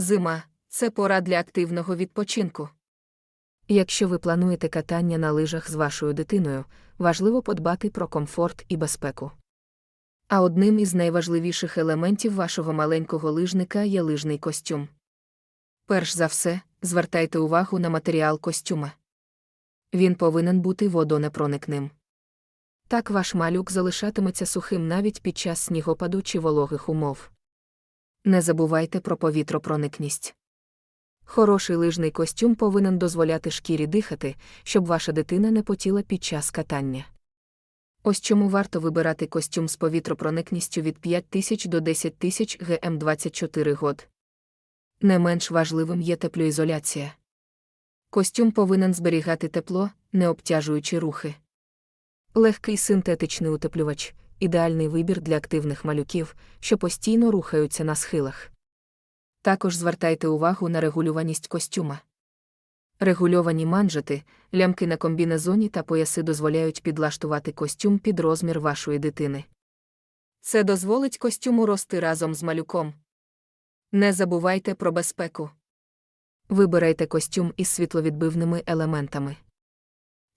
Зима це пора для активного відпочинку. Якщо ви плануєте катання на лижах з вашою дитиною, важливо подбати про комфорт і безпеку. А одним із найважливіших елементів вашого маленького лижника є лижний костюм. Перш за все, звертайте увагу на матеріал костюма. Він повинен бути водонепроникним. Так ваш малюк залишатиметься сухим навіть під час снігопаду чи вологих умов. Не забувайте про повітропроникність. Хороший лижний костюм повинен дозволяти шкірі дихати, щоб ваша дитина не потіла під час катання. Ось чому варто вибирати костюм з повітропроникністю від 5000 до 10000 ГМ 24 год. Не менш важливим є теплоізоляція. Костюм повинен зберігати тепло, не обтяжуючи рухи. Легкий синтетичний утеплювач ідеальний вибір для активних малюків, що постійно рухаються на схилах. Також звертайте увагу на регулюваність костюма. Регульовані манжети, лямки на комбінезоні та пояси дозволяють підлаштувати костюм під розмір вашої дитини. Це дозволить костюму рости разом з малюком. Не забувайте про безпеку. Вибирайте костюм із світловідбивними елементами.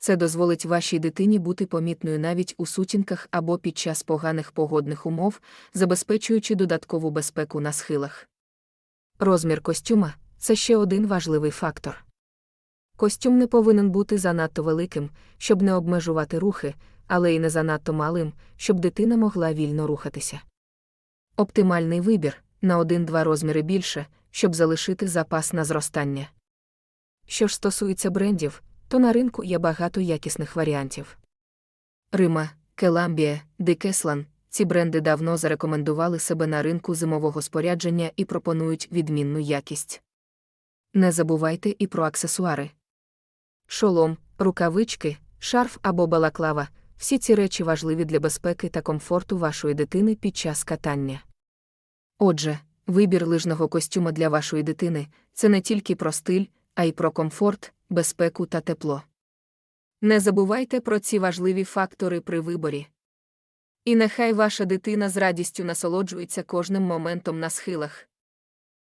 Це дозволить вашій дитині бути помітною навіть у сутінках або під час поганих погодних умов, забезпечуючи додаткову безпеку на схилах. Розмір костюма це ще один важливий фактор. Костюм не повинен бути занадто великим, щоб не обмежувати рухи, але й не занадто малим, щоб дитина могла вільно рухатися. Оптимальний вибір на один-два розміри більше, щоб залишити запас на зростання. Що ж стосується брендів, то на ринку є багато якісних варіантів. Рима, Келамбія, Дикеслан ці бренди давно зарекомендували себе на ринку зимового спорядження і пропонують відмінну якість. Не забувайте і про аксесуари. Шолом, рукавички, шарф або балаклава всі ці речі важливі для безпеки та комфорту вашої дитини під час катання. Отже, вибір лижного костюма для вашої дитини це не тільки про стиль, а й про комфорт, безпеку та тепло. Не забувайте про ці важливі фактори при виборі. І нехай ваша дитина з радістю насолоджується кожним моментом на схилах.